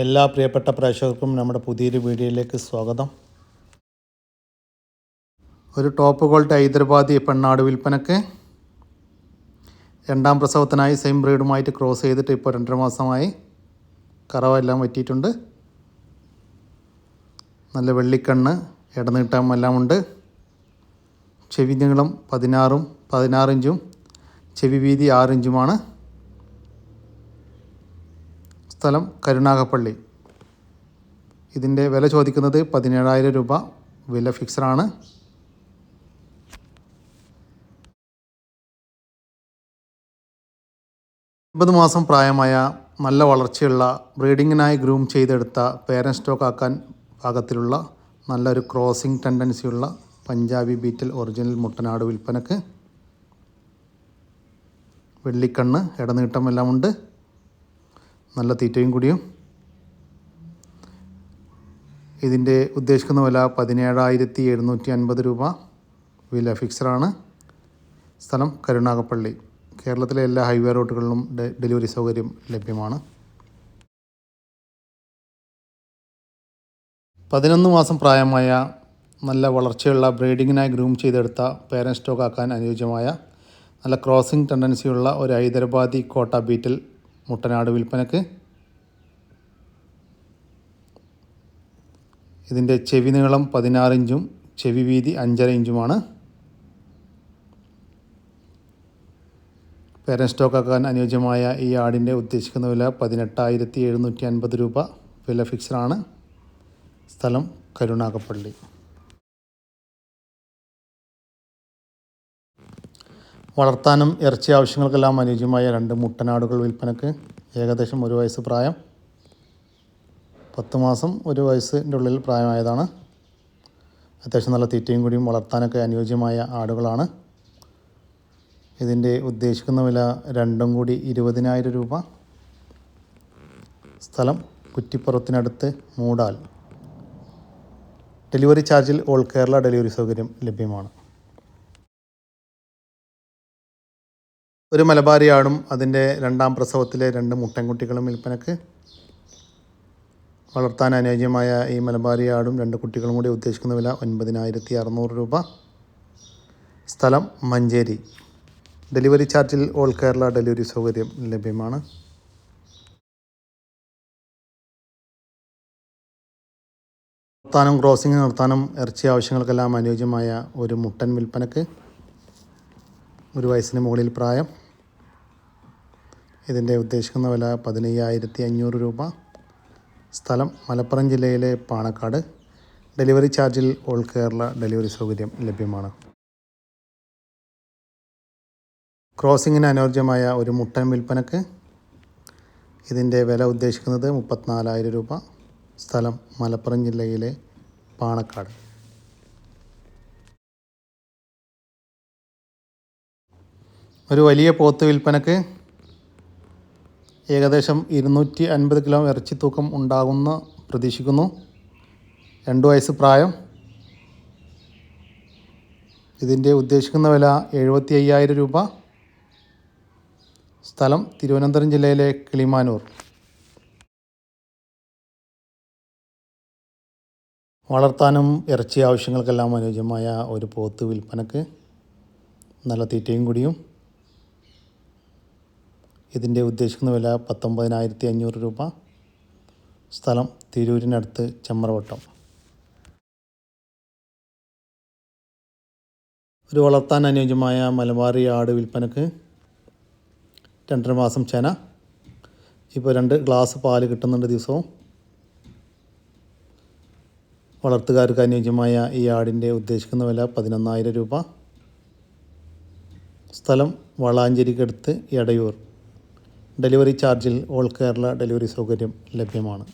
എല്ലാ പ്രിയപ്പെട്ട പ്രേക്ഷകർക്കും നമ്മുടെ പുതിയൊരു വീഡിയോയിലേക്ക് സ്വാഗതം. ഒരു ടോപ്പ് ക്വാളിറ്റി ഹൈദരാബാദി പെണ്ണാട് വിൽപ്പനക്ക് രണ്ടാം പ്രസവത്തിനായി സെയിം ബ്രീഡുമായിട്ട് ക്രോസ് ചെയ്തിട്ട് ഇപ്പോൾ രണ്ടര മാസമായി കറവെല്ലാം പറ്റിയിട്ടുണ്ട് നല്ല വെള്ളിക്കണ്ണ് ഇടനീട്ടം എല്ലാം ഉണ്ട്. ചെവി നീളം പതിനാറും പതിനാറിഞ്ചും ചെവി വീതി ആറിഞ്ചുമാണ്. സ്ഥലം കരുനാഗപ്പള്ളി. ഇതിന്റെ വില ചോദിക്കുന്നത് പതിനേഴായിരം രൂപ. വില ഫിക്സഡാണ്. ഒൻപത് മാസം പ്രായമായ നല്ല വളർച്ചയുള്ള ബ്രീഡിങ്ങിനായി ഗ്രൂം ചെയ്തെടുത്ത പേരൻ സ്റ്റോക്ക് ആക്കാൻ പാകത്തിലുള്ള നല്ലൊരു ക്രോസിംഗ് ടെൻഡൻസിയുള്ള പഞ്ചാബി ബീറ്റൽ ഒറിജിനൽ മുട്ടനാട് വിൽപ്പനക്ക്. വെള്ളിക്കണ്ണ് ഇടനീട്ടം എല്ലാം ഉണ്ട് നല്ല തീറ്റയും കൂടിയും. ഇതിന്റെ ഉദ്ദേശിക്കുന്ന വില പതിനേഴായിരത്തി എഴുന്നൂറ്റി അൻപത് രൂപ. വില ഫിക്സഡാണ് സ്ഥലം കരുണാകപ്പള്ളി കേരളത്തിലെ എല്ലാ ഹൈവേ റോഡുകളിലും ഡെലിവറി സൗകര്യം ലഭ്യമാണ്. പതിനൊന്ന് മാസം പ്രായമായ നല്ല വളർച്ചയുള്ള ബ്രീഡിങ്ങിനായി ഗ്രൂം ചെയ്തെടുത്ത പേരൻ സ്റ്റോക്ക് ആക്കാൻ അനുയോജ്യമായ നല്ല ക്രോസിംഗ് ടെൻഡൻസിയുള്ള ഒരു ഹൈദരാബാദി കോട്ട ബീറ്റൽ മുട്ടനാട് വിൽപ്പനക്ക്. ഇതിന്റെ ചെവി നീളം പതിനാറ് ഇഞ്ചും ചെവി വീതി അഞ്ചര ഇഞ്ചുമാണ്. പേരൻ സ്റ്റോക്ക് ആക്കാൻ അനുയോജ്യമായ ഈ ആടിന്റെ ഉദ്ദേശിക്കുന്ന വില പതിനെട്ടായിരത്തി എഴുന്നൂറ്റി അൻപത് രൂപ. വില ഫിക്സഡാണ് സ്ഥലം കരുനാഗപ്പള്ളി. വളർത്താനും ഇറച്ചി ആവശ്യങ്ങൾക്കെല്ലാം അനുയോജ്യമായ രണ്ട് മുട്ടനാടുകൾ വിൽപ്പനക്ക് ഏകദേശം ഒരു വയസ്സ് പ്രായം. പത്ത് മാസം ഒരു വയസ്സിന്റെ ഉള്ളിൽ പ്രായമായതാണ്. അത്യാവശ്യം നല്ല തീറ്റയും കൂടിയും വളർത്താനൊക്കെ അനുയോജ്യമായ ആടുകളാണ്. ഇതിന്റെ ഉദ്ദേശിക്കുന്ന വില രണ്ടും കൂടി ഇരുപതിനായിരം രൂപ. സ്ഥലം കുറ്റിപ്പുറത്തിനടുത്ത് മൂടാൽ. ഡെലിവറി ചാർജിൽ ഓൾ കേരള ഡെലിവറി സൗകര്യം ലഭ്യമാണ്. ഒരു മലബാരിയാടും അതിന്റെ രണ്ടാം പ്രസവത്തിലെ രണ്ട് മുട്ടൻകുട്ടികളും വിൽപ്പനക്ക് വളർത്താൻ അനുയോജ്യമായ ഈ മലബാരിയാടും രണ്ട് കുട്ടികളും കൂടി ഉദ്ദേശിക്കുന്ന വില ഒൻപതിനായിരത്തി അറുന്നൂറ് രൂപ. സ്ഥലം മഞ്ചേരി. ഡെലിവറി ചാർജിൽ ഓൾ കേരള ഡെലിവറി സൗകര്യം ലഭ്യമാണ്. നടത്താനും ക്രോസിംഗ് നടത്താനും ഇറച്ചി ആവശ്യങ്ങൾക്കെല്ലാം അനുയോജ്യമായ ഒരു മുട്ടൻ വിൽപ്പനക്ക് ഒരു വയസ്സിന് മുകളിൽ പ്രായം. ഇതിന്റെ ഉദ്ദേശിക്കുന്ന വില പതിനയ്യായിരത്തി അഞ്ഞൂറ് രൂപ. സ്ഥലം മലപ്പുറം ജില്ലയിലെ പാണക്കാട്. ഡെലിവറി ചാർജിൽ ഓൾ കേരള ഡെലിവറി സൗകര്യം ലഭ്യമാണ്. ക്രോസിങ്ങിന് അനുയോജ്യമായ ഒരു മുട്ടൻ വിൽപ്പനക്ക് ഇതിന്റെ വില ഉദ്ദേശിക്കുന്നത് മുപ്പത്തിനാലായിരം രൂപ. സ്ഥലം മലപ്പുറം ജില്ലയിലെ പാണക്കാട്. ഒരു വലിയ പോത്ത് വിൽപ്പനക്ക് ഏകദേശം ഇരുന്നൂറ്റി അൻപത് കിലോ ഇറച്ചി തൂക്കം ഉണ്ടാകുന്ന പ്രതീക്ഷിക്കുന്നു. രണ്ട് വയസ്സ് പ്രായം. ഇതിന്റെ ഉദ്ദേശിക്കുന്ന വില എഴുപത്തി അയ്യായിരം രൂപ. സ്ഥലം തിരുവനന്തപുരം ജില്ലയിലെ കിളിമാനൂർ. വളർത്താനും ഇറച്ചി ആവശ്യങ്ങൾക്കെല്ലാം അനുയോജ്യമായ ഒരു പോത്ത് വിൽപ്പനക്ക് നല്ല തീറ്റയും കൂടിയും ഇതിന്റെ ഉദ്ദേശിക്കുന്ന വില പത്തൊമ്പതിനായിരത്തി അഞ്ഞൂറ് രൂപ. സ്ഥലം തിരൂരിനടുത്ത് ചെമ്മറവട്ടം ഒരു വളർത്താൻ അനുയോജ്യമായ മലബാറി ആട് വിൽപ്പനക്ക് രണ്ടര മാസം ചേന. ഇപ്പോൾ രണ്ട് ഗ്ലാസ് പാൽ കിട്ടുന്നുണ്ട് ദിവസവും. വളർത്തുകാർക്ക് അനുയോജ്യമായ ഈ ആടിന്റെ ഉദ്ദേശിക്കുന്ന വില പതിനൊന്നായിരം രൂപ. സ്ഥലം വളാഞ്ചേരിക്കടുത്ത് എടയൂർ. ഡെലിവറി ചാർജിൽ ഓൾ കേരള ഡെലിവറി സൗകര്യം ലഭ്യമാണ്.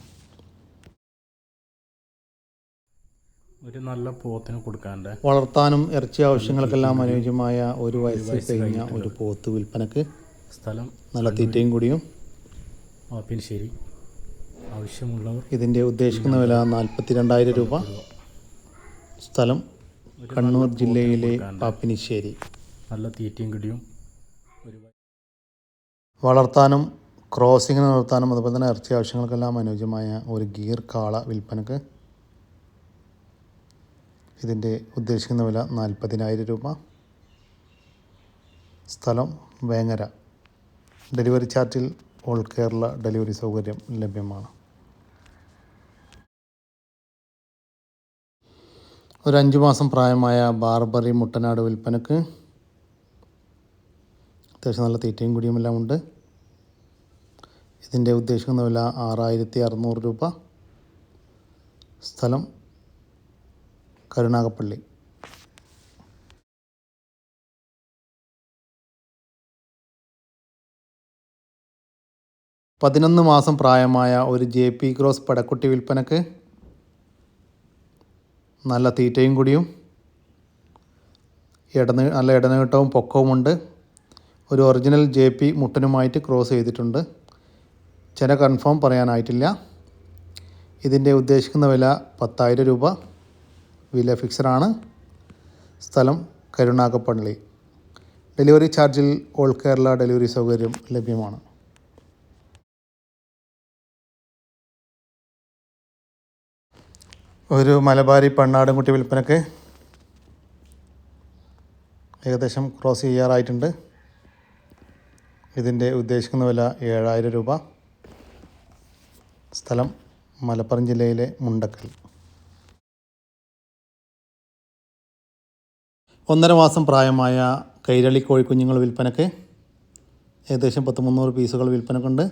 ഒരു നല്ല പോത്തിന് കൊടുക്കാണ്ട്. വളർത്താനും ഇറച്ചി ആവശ്യങ്ങൾക്കെല്ലാം അനുയോജ്യമായ ഒരു വയസ്സ് കഴിഞ്ഞ ഒരു പോത്ത് വിൽപ്പനക്ക് സ്ഥലം നല്ല തീറ്റയും കൂടിയും. പാപ്പിനിശ്ശേരി ആവശ്യമുള്ളവർ ഇതിന്റെ ഉദ്ദേശിക്കുന്ന വില നാൽപ്പത്തി രണ്ടായിരം രൂപ. സ്ഥലം കണ്ണൂർ ജില്ലയിലെ പാപ്പിനിശ്ശേരി. നല്ല തീറ്റയും കിടിയും വളർത്താനും ക്രോസിങ്ങിന് നിർത്താനും അതുപോലെ തന്നെ ഇറച്ചി ആവശ്യങ്ങൾക്കെല്ലാം അനുയോജ്യമായ ഒരു ഗീർ കാള വിൽപ്പനക്ക് ഇതിന്റെ ഉദ്ദേശിക്കുന്ന വില നാൽപ്പതിനായിരം രൂപ. സ്ഥലം വേങ്ങര. ഡെലിവറി ചാർട്ടിൽ ഓൾ കേരള ഡെലിവറി സൗകര്യം ലഭ്യമാണ്. ഒരു അഞ്ച് മാസം പ്രായമായ ബാർബറി മുട്ടനാട് വിൽപ്പനക്ക് അത്യാവശ്യം നല്ല തീറ്റയും കുടിയും എല്ലാം ഉണ്ട്. ഇതിന്റെ ഉദ്ദേശിക്കുന്ന വില ആറായിരത്തി അറുന്നൂറ് രൂപ സ്ഥലം കരുണാകപ്പള്ളി പതിനൊന്ന് മാസം പ്രായമായ ഒരു ജെ പി ക്രോസ് പടക്കുട്ടി വിൽപ്പനക്ക് നല്ല തീറ്റയും കുടിയും ഇടന നല്ല ഇടനീട്ടവും പൊക്കവുമുണ്ട്. ഒരു ഒറിജിനൽ ജെ പി മുട്ടനുമായിട്ട് ക്രോസ് ചെയ്തിട്ടുണ്ട്. ചില കൺഫേം പറയാനായിട്ടില്ല. ഇതിന്റെ ഉദ്ദേശിക്കുന്ന വില പത്തായിരം രൂപ. വില ഫിക്സഡാണ് സ്ഥലം കരുണാകപ്പള്ളി ഡെലിവറി ചാർജിൽ ഓൾ കേരള ഡെലിവറി സൗകര്യം ലഭ്യമാണ്. ഒരു മലബാരി പെണ്ണാടുംകുട്ടി വിൽപ്പനക്ക് ഏകദേശം ക്രോസ് ചെയ്യാറായിട്ടുണ്ട്. ഇതിന്റെ ഉദ്ദേശിക്കുന്ന വില ഏഴായിരം രൂപ. സ്ഥലം മലപ്പുറം ജില്ലയിലെ മുണ്ടക്കൽ. ഒന്നര മാസം പ്രായമായ കൈരളി കോഴിക്കുഞ്ഞുങ്ങൾ വിൽപ്പനക്ക് ഏകദേശം പത്ത് മുന്നൂറ് പീസുകൾ വിൽപ്പനക്കുണ്ട്.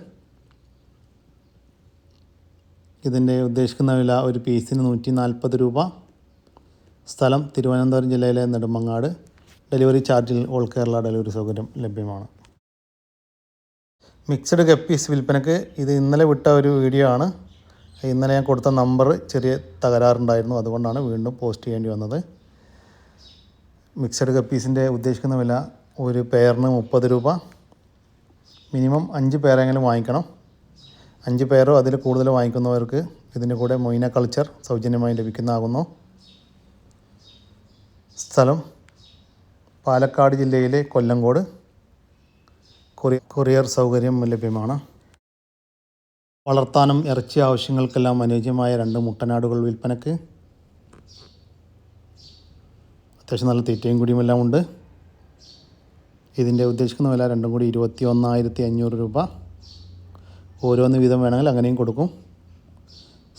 ഇതിന്റെ ഉദ്ദേശിക്കുന്ന വില ഒരു പീസിന് നൂറ്റി നാൽപ്പത് രൂപ. സ്ഥലം തിരുവനന്തപുരം ജില്ലയിലെ നെടുമങ്ങാട്. ഡെലിവറി ചാർജിൽ ഓൾ കേരള ഡെലിവറി സൗകര്യം ലഭ്യമാണ്. മിക്സഡ് ഗപ്പീസ് വിൽപ്പനക്ക് ഇത് ഇന്നലെ വിട്ട ഒരു വീഡിയോ ആണ്. ഇന്നലെ ഞാൻ കൊടുത്ത നമ്പർ ചെറിയ തകരാറുണ്ടായിരുന്നു. അതുകൊണ്ടാണ് വീണ്ടും പോസ്റ്റ് ചെയ്യേണ്ടി വന്നത്. മിക്സഡ് ഗപ്പീസിന്റെ ഉദ്ദേശിക്കുന്ന വില ഒരു പെയറിന് മുപ്പത് രൂപ. മിനിമം അഞ്ച് പേരെങ്കിലും വാങ്ങിക്കണം. അഞ്ച് പേരോ അതിൽ കൂടുതൽ വാങ്ങിക്കുന്നവർക്ക് ഇതിന്റെ കൂടെ മൊയ്ന കൾച്ചർ സൗജന്യമായി ലഭിക്കുന്നതാകുന്നു. സ്ഥലം പാലക്കാട് ജില്ലയിലെ കൊല്ലങ്കോട്. കൊറിയർ സൗകര്യം ലഭ്യമാണ്. വളർത്താനും ഇറച്ചി ആവശ്യങ്ങൾക്കെല്ലാം അനുയോജ്യമായ രണ്ട് മുട്ടനാടുകൾ വിൽപ്പനക്ക് അത്യാവശ്യം നല്ല തീറ്റയും കൂടിയും എല്ലാം ഉണ്ട്. ഇതിന്റെ ഉദ്ദേശിക്കുന്ന വില രണ്ടും കൂടി ഇരുപത്തി ഒന്നായിരത്തി അഞ്ഞൂറ് രൂപ. ഓരോന്ന് വീതം വേണമെങ്കിൽ അങ്ങനെയും കൊടുക്കും.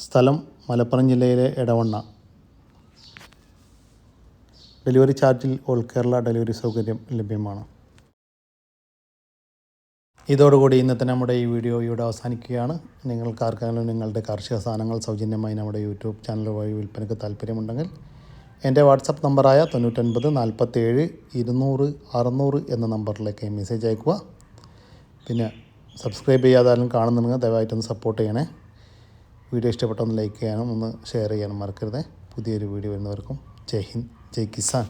സ്ഥലം മലപ്പുറം ജില്ലയിലെ ഇടവണ്ണ ഡെലിവറി ചാർജിൽ ഓൾ കേരള ഡെലിവറി സൗകര്യം ലഭ്യമാണ്. ഇതോടുകൂടി ഇന്നത്തെ നമ്മുടെ ഈ വീഡിയോ ഇവിടെ അവസാനിക്കുകയാണ്. നിങ്ങൾക്ക് ആർക്കെങ്കിലും നിങ്ങളുടെ കാർഷിക സാധനങ്ങൾ സൗജന്യമായി നമ്മുടെ യൂട്യൂബ് ചാനൽ വഴി വിൽപ്പനയ്ക്ക് താല്പര്യമുണ്ടെങ്കിൽ എന്റെ വാട്സപ്പ് നമ്പറായ തൊണ്ണൂറ്റൊൻപത് നാൽപ്പത്തേഴ് ഇരുന്നൂറ് അറുന്നൂറ് എന്ന നമ്പറിലേക്ക് മെസ്സേജ് അയക്കുക പിന്നെ സബ്സ്ക്രൈബ് ചെയ്യാതാരും കാണുന്നുണ്ടെങ്കിൽ ദയവായിട്ടൊന്ന് സപ്പോർട്ട് ചെയ്യണേ. വീഡിയോ ഇഷ്ടപ്പെട്ടൊന്ന് ലൈക്ക് ചെയ്യാനും ഒന്ന് ഷെയർ ചെയ്യാനും മറക്കരുത്. പുതിയൊരു വീഡിയോ വരുന്നവർക്കും ജയ് ഹിന്ദ് ജയ് കിസാൻ.